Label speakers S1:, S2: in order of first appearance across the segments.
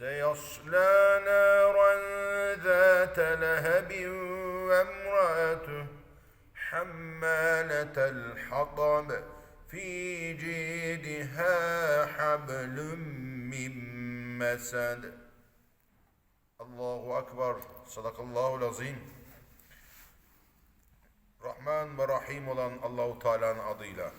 S1: سيصلى نارا ذات لهب وامرأته حمالة الحطب في جيدها حبل من مسد الله أكبر صدق الله العظيم Rahman ve Rahim olan Allahu Teala'nın adıyla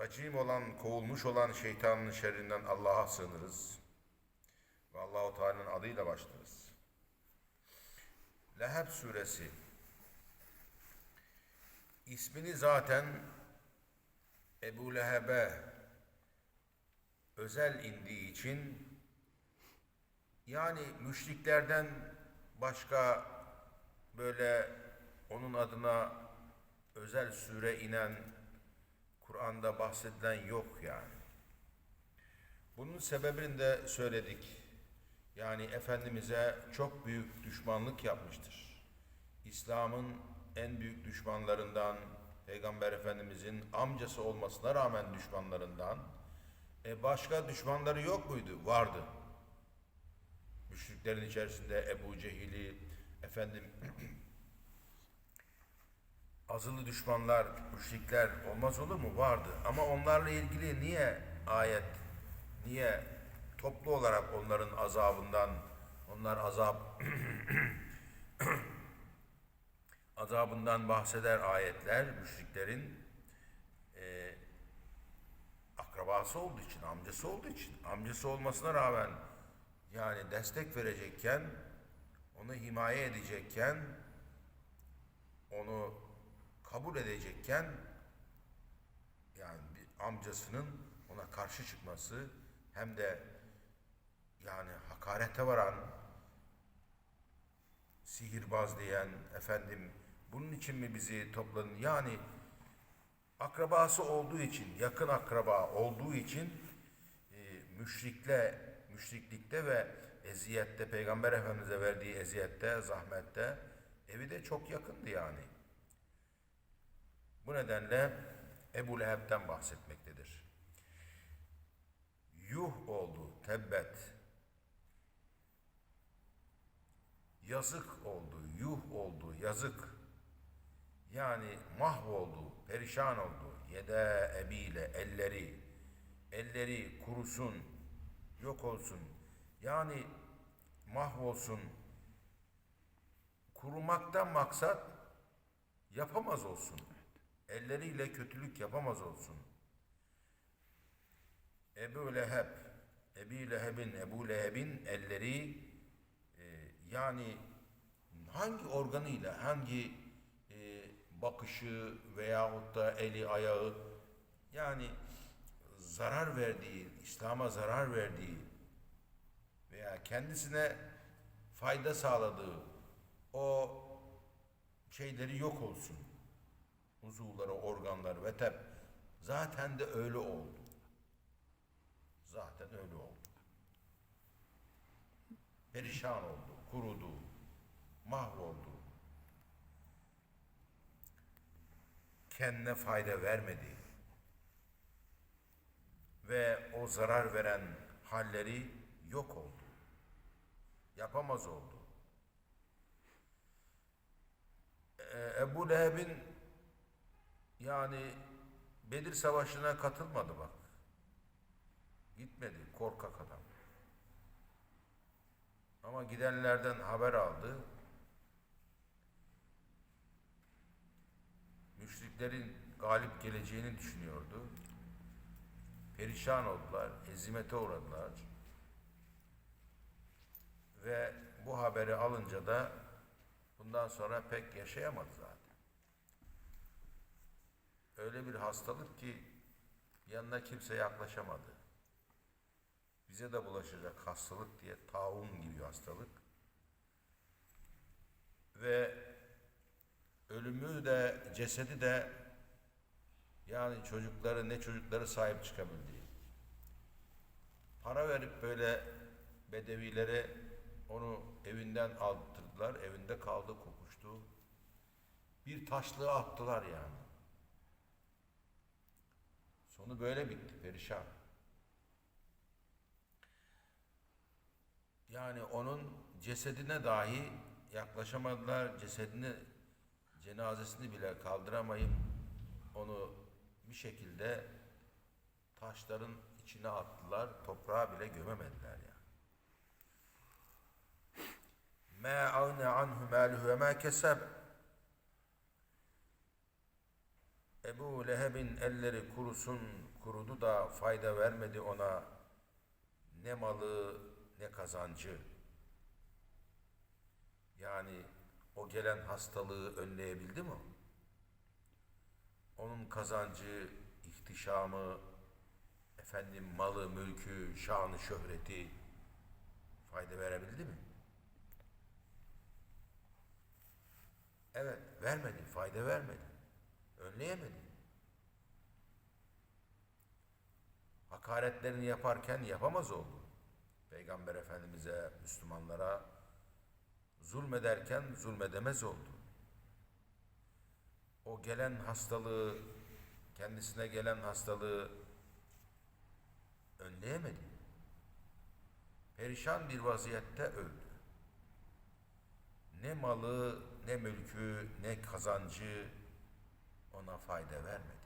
S1: Racim olan, kovulmuş olan şeytanın şerrinden Allah'a sığınırız. Ve Allahu Teala'nın adıyla başlarız. Leheb suresi ismini zaten Ebu Leheb'e özel indiği için yani müşriklerden başka böyle onun adına özel sure inen Kur'an'da bahsedilen yok yani. Bunun sebebini de söyledik. Yani Efendimiz'e çok büyük düşmanlık yapmıştır. İslam'ın en büyük düşmanlarından, Peygamber Efendimiz'in amcası olmasına rağmen düşmanlarından, e başka düşmanları yok muydu? Vardı. Müşriklerin içerisinde Ebu Cehil'i, efendim azılı düşmanlar, müşrikler olmaz olur mu? Vardı. Ama onlarla ilgili niye ayet, niye toplu olarak onların azabından, onlar azap azabından bahseder ayetler, müşriklerin e, akrabası olduğu için, amcası olduğu için, amcası olmasına rağmen yani destek verecekken, onu himaye edecekken, onu kabul edecekken yani bir amcasının ona karşı çıkması hem de yani hakarete varan sihirbaz diyen efendim bunun için mi bizi topladın yani akrabası olduğu için yakın akraba olduğu için e, müşrikle müşriklikte ve eziyette peygamber efendimize verdiği eziyette zahmette evi de çok yakındı yani. Bu nedenle Ebu Leheb'den bahsetmektedir. Yuh oldu, tebbet. Yazık oldu, yuh oldu, yazık. Yani mahvoldu, perişan oldu. Yede ebiyle elleri, elleri kurusun, yok olsun. Yani mahvolsun. Kurumaktan maksat yapamaz olsun elleriyle kötülük yapamaz olsun. Ebu Leheb, Ebi Leheb'in, Ebu Leheb'in elleri e, yani hangi organıyla, hangi e, bakışı veyahut da eli ayağı yani zarar verdiği, İslam'a zarar verdiği veya kendisine fayda sağladığı o şeyleri yok olsun uzuvları, organları ve tep zaten de öyle oldu. Zaten öyle oldu. Perişan oldu, kurudu, mahvoldu. Kendine fayda vermedi. Ve o zarar veren halleri yok oldu. Yapamaz oldu. Ee, Ebu Leheb'in yani Bedir Savaşı'na katılmadı bak. Gitmedi korkak adam. Ama gidenlerden haber aldı. Müşriklerin galip geleceğini düşünüyordu. Perişan oldular, ezimete uğradılar. Ve bu haberi alınca da bundan sonra pek yaşayamadı öyle bir hastalık ki yanına kimse yaklaşamadı. Bize de bulaşacak hastalık diye taun gibi hastalık. Ve ölümü de cesedi de yani çocukları ne çocukları sahip çıkabildiği. Para verip böyle bedevilere onu evinden aldırdılar. Evinde kaldı kokuştu. Bir taşlığa attılar yani. Sonu böyle bitti perişan. Yani onun cesedine dahi yaklaşamadılar. Cesedini, cenazesini bile kaldıramayıp onu bir şekilde taşların içine attılar. Toprağa bile gömemediler yani. مَا أَغْنَ عَنْهُ مَالُهُ وَمَا كَسَبَ Ebu Leheb'in elleri kurusun, kurudu da fayda vermedi ona ne malı ne kazancı. Yani o gelen hastalığı önleyebildi mi? Onun kazancı, ihtişamı, efendim malı, mülkü, şanı, şöhreti fayda verebildi mi? Evet, vermedi, fayda vermedi. Önleyemedi. Hakaretlerini yaparken yapamaz oldu. Peygamber Efendimiz'e, Müslümanlara zulmederken zulmedemez oldu. O gelen hastalığı, kendisine gelen hastalığı önleyemedi. Perişan bir vaziyette öldü. Ne malı, ne mülkü, ne kazancı ona fayda vermedi.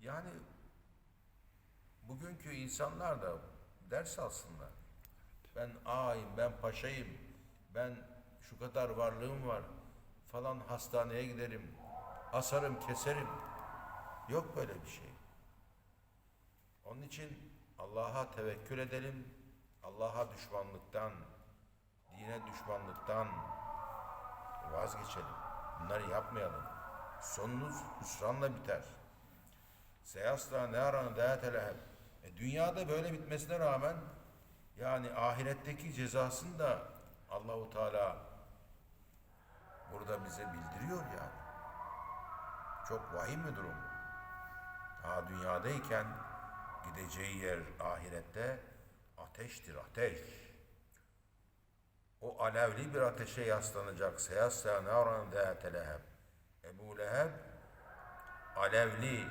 S1: Yani bugünkü insanlar da ders alsınlar. Ben ağayım, ben paşayım, ben şu kadar varlığım var falan hastaneye giderim, asarım, keserim. Yok böyle bir şey. Onun için Allah'a tevekkül edelim, Allah'a düşmanlıktan, dine düşmanlıktan vazgeçelim. Bunları yapmayalım. Sonunuz hüsranla biter. Seyasla ne aranı değerteleheb. E, dünyada böyle bitmesine rağmen yani ahiretteki cezasını da Allahu Teala burada bize bildiriyor yani. Çok vahim bir durum. Ha dünyadayken gideceği yer ahirette ateştir ateş. O alevli bir ateşe yaslanacak. Seyasla naran dâte leheb. Ebu Leheb alevli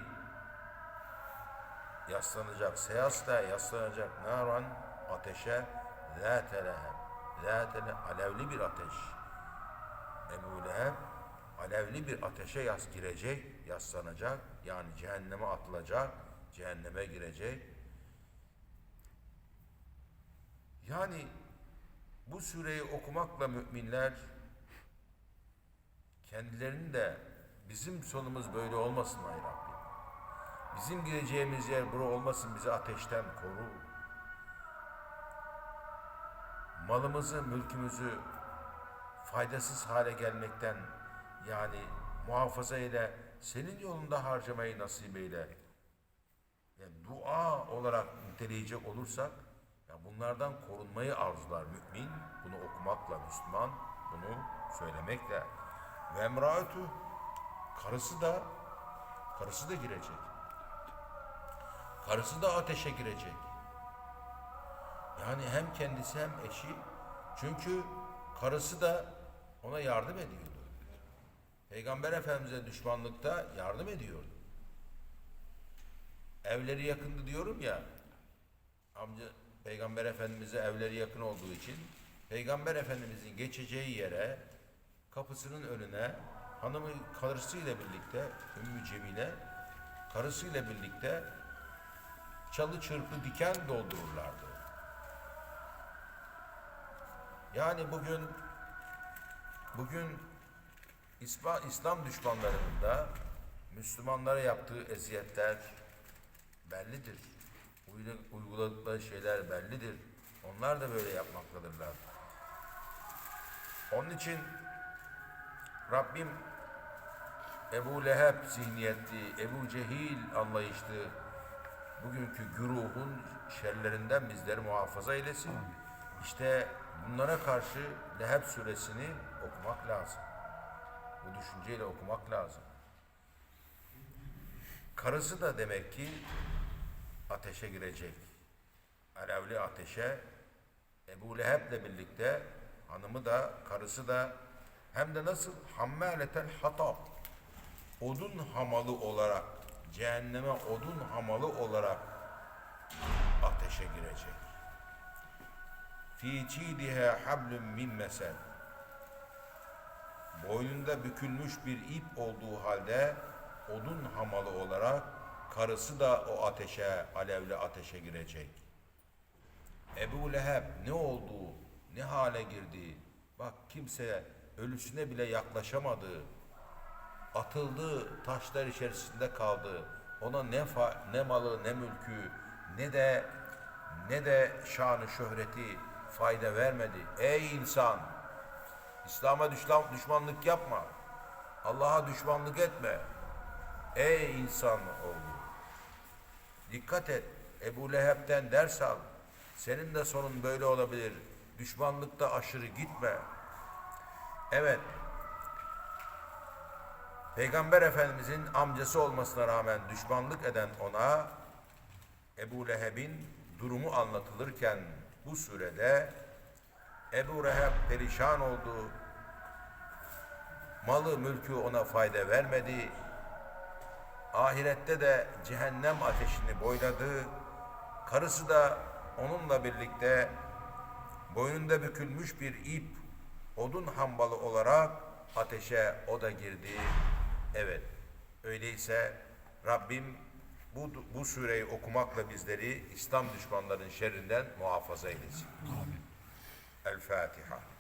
S1: yaslanacak. Seyasla yaslanacak naran ateşe zâte leheb. Zâte le- alevli bir ateş. Ebu Leheb alevli bir ateşe yas girecek, yaslanacak. Yani cehenneme atılacak, cehenneme girecek. Yani bu sureyi okumakla müminler kendilerinin de bizim sonumuz böyle olmasın ay Rabbim. Bizim gideceğimiz yer bura olmasın bizi ateşten koru. Malımızı, mülkümüzü faydasız hale gelmekten yani muhafaza ile senin yolunda harcamayı nasip eyle. Yani dua olarak niteleyecek olursak ya bunlardan korunmayı arzular mümin. Bunu okumakla Müslüman bunu söylemekle. Ve emraatü karısı da karısı da girecek. Karısı da ateşe girecek. Yani hem kendisi hem eşi. Çünkü karısı da ona yardım ediyordu. Peygamber Efendimiz'e düşmanlıkta yardım ediyordu. Evleri yakındı diyorum ya. Amca Peygamber Efendimiz'e evleri yakın olduğu için Peygamber Efendimiz'in geçeceği yere kapısının önüne hanımı karısıyla birlikte Ümmü Cemile karısıyla birlikte çalı çırpı diken doldururlardı. Yani bugün bugün İslam, düşmanlarının da Müslümanlara yaptığı eziyetler bellidir. Uygu- Uyguladıkları şeyler bellidir. Onlar da böyle yapmaktadırlar. Onun için Rabbim Ebu Leheb zihniyetli, Ebu Cehil anlayışlı bugünkü güruhun şerlerinden bizleri muhafaza eylesin. İşte bunlara karşı Leheb suresini okumak lazım. Bu düşünceyle okumak lazım. Karısı da demek ki ateşe girecek. Alevli ateşe Ebu Leheb'le birlikte hanımı da karısı da hem de nasıl hammaletel hatab odun hamalı olarak cehenneme odun hamalı olarak ateşe girecek. Fi çidihe hablum min mesel. Boynunda bükülmüş bir ip olduğu halde odun hamalı olarak karısı da o ateşe, alevli ateşe girecek. Ebu Leheb ne oldu, ne hale girdi? Bak kimse ölüsüne bile yaklaşamadı. Atıldı, taşlar içerisinde kaldı. Ona ne fa- ne malı, ne mülkü, ne de ne de şanı şöhreti fayda vermedi. Ey insan! İslam'a düşman, düşmanlık yapma. Allah'a düşmanlık etme. Ey insan oğlu! Dikkat et. Ebu Leheb'den ders al. Senin de sonun böyle olabilir. Düşmanlıkta aşırı gitme. Evet. Peygamber Efendimizin amcası olmasına rağmen düşmanlık eden ona Ebu Leheb'in durumu anlatılırken bu surede Ebu Leheb perişan oldu. Malı mülkü ona fayda vermedi. Ahirette de cehennem ateşini boyladı. Karısı da onunla birlikte boynunda bükülmüş bir ip, odun hambalı olarak ateşe o da girdi. Evet, öyleyse Rabbim bu, bu sureyi okumakla bizleri İslam düşmanlarının şerrinden muhafaza eylesin. El Fatiha.